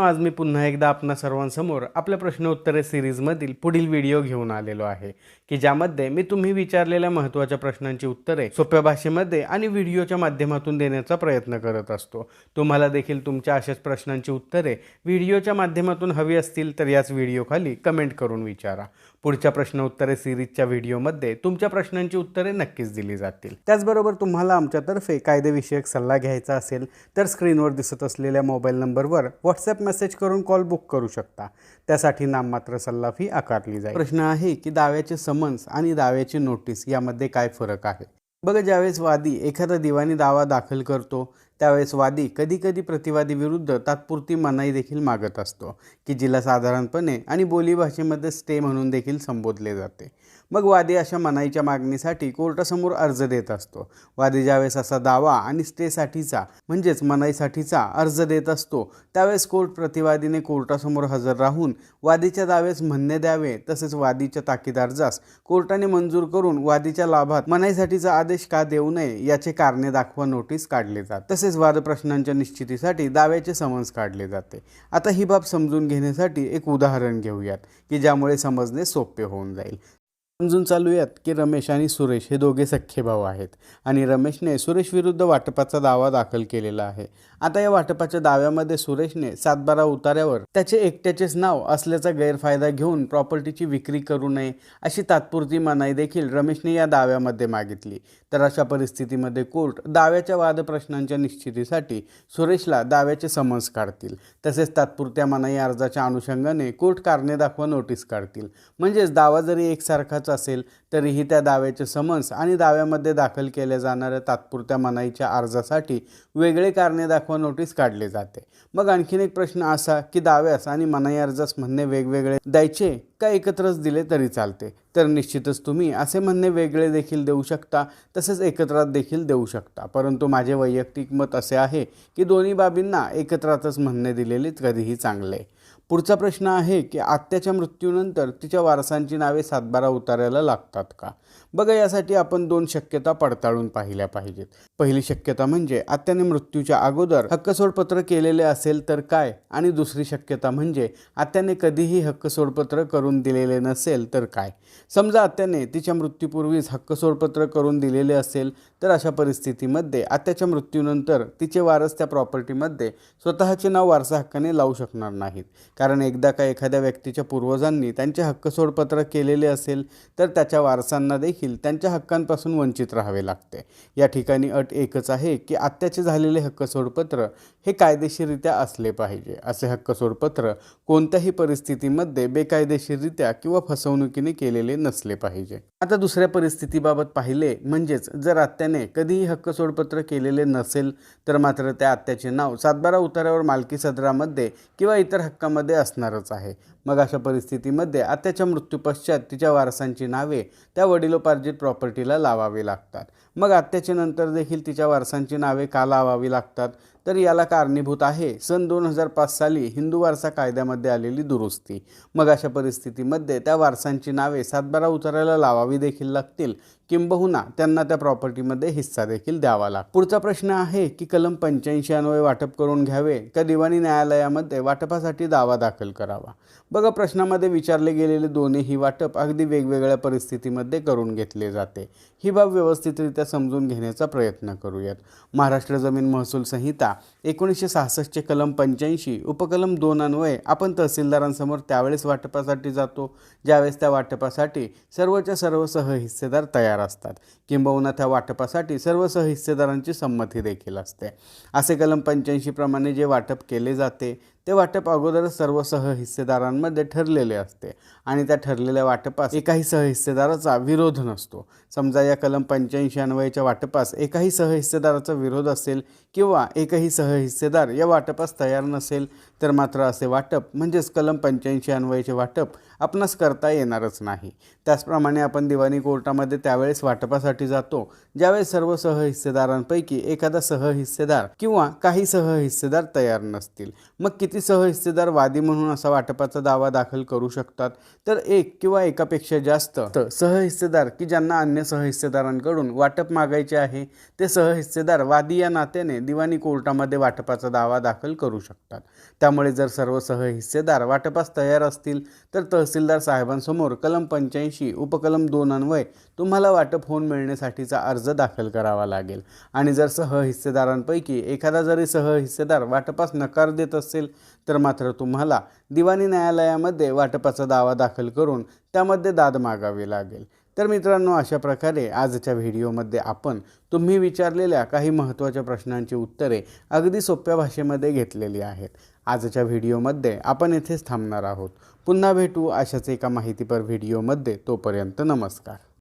आज मी पुन्हा एकदा आपणा सर्वांसमोर आपल्या प्रश्न उत्तरे सिरीजमधील पुढील व्हिडिओ घेऊन आलेलो आहे की ज्यामध्ये मी तुम्ही विचारलेल्या महत्त्वाच्या प्रश्नांची उत्तरे सोप्या भाषेमध्ये आणि व्हिडिओच्या माध्यमातून देण्याचा प्रयत्न करत असतो. तुम्हाला देखील तुमच्या अशाच प्रश्नांची उत्तरे व्हिडिओच्या माध्यमातून हवी असतील तर याच व्हिडिओखाली कमेंट करून विचारा. पुढच्या प्रश्न उत्तरे सिरीजच्या व्हिडिओमध्ये तुमच्या प्रश्नांची उत्तरे नक्कीच दिली जातील. त्याचबरोबर तुम्हाला आमच्यातर्फे कायदेविषयक सल्ला घ्यायचा असेल तर स्क्रीनवर दिसत असलेल्या मोबाईल नंबरवर व्हॉट्सअप मेसेज करून कॉल बुक करू शकता. त्यासाठी नाममात्र सल्ला फी आकारली जाईल. प्रश्न आहे की दाव्याचे समन्स आणि दाव्याची नोटीस यामध्ये काय फरक आहे? बघा ज्यावेळेस वादी एखादा दिवाणी दावा दाखल करतो त्यावेळेस वादी कधीकधी प्रतिवादी विरुद्ध तात्पुरती मनाई देखील मागत असतो की जिला साधारणपणे आणि बोलीभाषेमध्ये स्टे म्हणून देखील संबोधले जाते. मग वादी अशा मनाईच्या मागणीसाठी कोर्टासमोर अर्ज देत असतो. वादी ज्यावेळेस असा दावा आणि स्टेसाठीचा म्हणजेच मनाईसाठीचा अर्ज देत असतो त्यावेळेस कोर्ट प्रतिवादीने कोर्टासमोर हजर राहून वादीच्या दावेस म्हणणे द्यावे तसेच वादीच्या ताकीद अर्जास कोर्टाने मंजूर करून वादीच्या लाभात मनाईसाठीचा आदेश का देऊ नये याचे कारणे दाखवा नोटीस काढले जात. तसेच वादप्रश्नांच्या निश्चितीसाठी दाव्याचे समन्स काढले जाते. आता ही बाब समजून घेण्यासाठी एक उदाहरण घेऊयात की ज्यामुळे समजणे सोपे होऊन जाईल. समजून चालूयात की रमेश आणि सुरेश हे दोघे सख्खे भाऊ आहेत आणि रमेशने सुरेश विरुद्ध वाटपाचा दावा दाखल केलेला आहे. आता या वाटपाच्या दाव्यामध्ये सुरेशने सातबारा उतार्यावर त्याचे एकट्याचेच नाव असल्याचा गैरफायदा घेऊन प्रॉपर्टीची विक्री करू नये अशी तात्पुरती मनाई देखील रमेशने या दाव्यामध्ये मागितली. तर अशा परिस्थितीमध्ये कोर्ट दाव्याच्या वादप्रश्नांच्या निश्चितीसाठी सुरेशला दाव्याचे समन्स काढतील. तसेच तात्पुरत्या मनाई अर्जाच्या अनुषंगाने कोर्ट कारणे दाखवा नोटीस काढतील. म्हणजेच दावा जरी एकसारखाच असेल तरीही त्या दाव्याचे समन्स आणि दाव्यामध्ये दाखल केल्या जाणाऱ्या तात्पुरत्या मनाईच्या अर्जासाठी वेगळे कारणे दाखवा नोटीस काढले जाते. मग आणखीन एक प्रश्न असा की दाव्यास आणि मनाई अर्जास म्हणणे वेगवेगळे द्यायचे का एकत्रच दिले तरी चालते? तर निश्चितच तुम्ही असे म्हणणे वेगळे देखील देऊ शकता तसेच एकत्रात देखील देऊ शकता. परंतु माझे वैयक्तिक मत असे आहे की दोन्ही बाबींना एकत्रातच म्हणणे दिलेले कधीही चांगले. पुढचा प्रश्न आहे की आत्याच्या मृत्यूनंतर तिच्या वारसांची नावे सातबारा उतारायला लागतात का? बघा यासाठी आपण दोन शक्यता पडताळून पाहिल्या पाहिजेत. पहिली शक्यता म्हणजे आत्याने मृत्यूच्या अगोदर हक्कसोडपत्र केलेले असेल तर काय? आणि दुसरी शक्यता म्हणजे आत्याने कधीही हक्कसोडपत्र करून दिलेले नसेल तर काय? समजा आत्याने तिच्या मृत्यूपूर्वीच हक्कसोडपत्र करून दिलेले असेल तर अशा परिस्थितीमध्ये आत्याच्या मृत्यूनंतर तिचे वारस त्या प्रॉपर्टीमध्ये स्वतःचे नाव वारसा हक्काने लावू शकणार नाहीत. कारण एकदा का एखाद्या व्यक्तीच्या पूर्वजांनी त्यांचे हक्कसोडपत्र केलेले असेल तर त्याच्या वारसांना देखील त्यांच्या हक्कांपासून वंचित राहावे लागते. या ठिकाणी अट एकच आहे की आत्याचे झालेले हक्क सोडपत्र हे कायदेशीररित्या असले पाहिजे. असे हक्क सोडपत्र कोणत्याही परिस्थितीमध्ये बेकायदेशीररित्या किंवा फसवणुकीने केलेले नसले पाहिजे. आता दुसऱ्या परिस्थितीबाबत पाहिले म्हणजेच जर आत्याने कधीही हक्क सोडपत्र केलेले नसेल तर मात्र त्या आत्याचे नाव सातबारा उतार्यावर मालकी सदरामध्ये किंवा इतर हक्कामध्ये असणारच आहे. मग अशा परिस्थितीमध्ये आत्याच्या मृत्यूपश्चात तिच्या वारसांची नावे त्या वडिलोपार्जित प्रॉपर्टीला लावावी लागतात. मग आत्याच्या नंतर देखील तिच्या वारसांची नावे का लावावी लागतात? तर याला कारणीभूत आहे. सन दोन हजार पाच साली हिंदू वारसा कायद्यामध्ये आलेली दुरुस्ती. मग अशा परिस्थितीमध्ये त्या वारसांची नावे सातबारा उतारायला लावावी देखील लागतील. किंबहुना त्यांना त्या प्रॉपर्टीमध्ये हिस्सा देखील द्यावा लागतो पुढचा प्रश्न आहे की कलम पंच्याऐंशी अन्वये वाटप करून घ्यावे का दिवाणी न्यायालयामध्ये वाटपासाठी दावा दाखल करावा? बघा प्रश्नामध्ये विचारले गेलेले दोन्हीही वाटप अगदी वेगवेगळ्या परिस्थितीमध्ये करून घेतले जाते. ही बाब व्यवस्थितरित्या समजून घेण्याचा प्रयत्न करूयात. महाराष्ट्र जमीन महसूल संहिता एकोणीसशे सहासष्टचे कलम पंच्याऐंशी उपकलम दोन अन्वये आपण तहसीलदारांसमोर त्यावेळेस वाटपासाठी जातो. ज्यावेळेस त्या वाटपासाठी सर्वच्या सर्व सहहिस्सेदार तयार असतात. किंबहुना त्या वाटपासाठी सर्व सहहिस्सेदारांची संमती देखील असते. असे कलम पंच्याऐंशीप्रमाणे जे वाटप केले जाते ते वाटप अगोदरच सर्व सहहिस्सेदारांमध्ये ठरलेले असते आणि त्या ठरलेल्या वाटपास एकाही सहहिस्सेदाराचा विरोध नसतो. समजा या कलम पंच्याऐंशी अन्वयाच्या वाटपास एकाही सहहिस्सेदाराचा विरोध असेल किंवा एकही सहहिस्सेदार या वाटपास तयार नसेल तर मात्र असे वाटप म्हणजेच कलम पंच्याऐंशी अन्वयाचे वाटप आपणास करता येणारच नाही. त्याचप्रमाणे आपण दिवाणी कोर्टामध्ये त्यावेळेस वाटपासाठी जातो ज्यावेळेस सर्व सहहिस्सेदारांपैकी एखादा सहहिस्सेदार किंवा काही सहहिस्सेदार तयार नसतील. मग किती सहहिस्सेदार वादी म्हणून असा वाटपाचा दावा दाखल करू शकतात तर एक किंवा एकापेक्षा जास्त सहहिस्सेदार की ज्यांना अन्य सहहिस्सेदारांकडून वाटप मागायचे आहे ते सहहिस्सेदार वादी या नात्याने दिवाणी कोर्टामध्ये वाटपाचा दावा दाखल करू शकतात. त्यामुळे जर सर्व सहहिस्सेदार वाटपास तयार असतील तर तहसीलदार साहेबांसमोर कलम पंच्याऐंशी उपकलम दोन अन्वय तुम्हाला वाटप होऊन मिळण्यासाठीचा अर्ज दाखल करावा लागेल. आणि जर सहहिस्सेदारांपैकी एखादा जरी सहहिस्सेदार वाटपास नकार देत असेल तर मात्र तुम्हाला दिवाणी न्यायालयामध्ये वाटपाचा दावा दाखल करून त्यामध्ये दाद मागावी लागेल. तर मित्रांनो अशा प्रकारे आजच्या व्हिडिओमध्ये आपण तुम्ही विचारलेल्या काही महत्त्वाच्या प्रश्नांची उत्तरे अगदी सोप्या भाषेमध्ये घेतलेली आहेत. आजच्या व्हिडिओमध्ये आपण येथेच थांबणार आहोत. पुन्हा भेटू अशाच एका माहितीपर व्हिडिओमध्ये. तोपर्यंत नमस्कार.